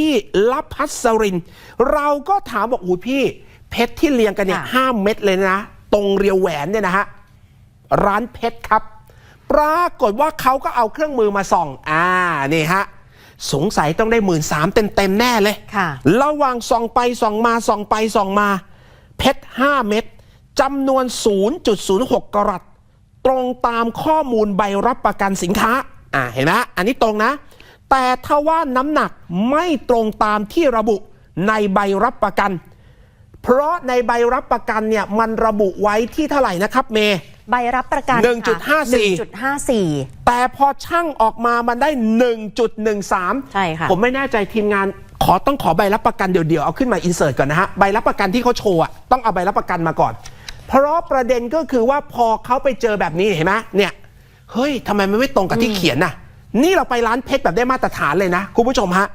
ที่รับพัสริน เราก็ถามบอกอุ้ยพี่ เพชรที่เรียงกันเนี่ยค่ะห้าเม็ดเลยนะ ตรงเรียวแหวนเนี่ยนะฮะ ร้านเพชรครับ ปรากฏว่าเขาก็เอาเครื่องมือมาส่อง อ่า นี่ฮะ สงสัยต้องได้หมื่นสามเต็มๆแน่เลยค่ะระหว่างส่องไปส่องมาส่องไปส่องมา เพชร5เม็ดจำนวน 0.06 กรัตตรงตามข้อมูลใบรับประกันสินค้า อ่าเห็นไหมอันนี้ตรงนะ แต่ถ้าว่าน้ำหนักไม่ตรงตามที่ระบุในใบรับประกัน เพราะในใบรับประกันเนี่ยมันระบุไว้ที่เท่าไหร่นะครับเมย์ใบรับประกัน1.54 1.54 แต่พอช่างออกมามันได้ 1.13 ใช่ค่ะ ผมไม่แน่ใจทีมงานขอต้องขอใบรับประกันเดี๋ยวๆเอาขึ้นมาอินเสิร์ตก่อนนะฮะ ใบรับประกันที่เขาโชว์อะต้องเอาใบรับประกันมาก่อน เพราะประเด็นก็คือว่าพอเขาไปเจอแบบนี้เห็นไหมเนี่ย เฮ้ยทำไมมันไม่ตรงกับที่เขียนน่ะ นี่เราไปร้านเพชรแบบได้มาตรฐานเลยนะคุณผู้ชมฮะ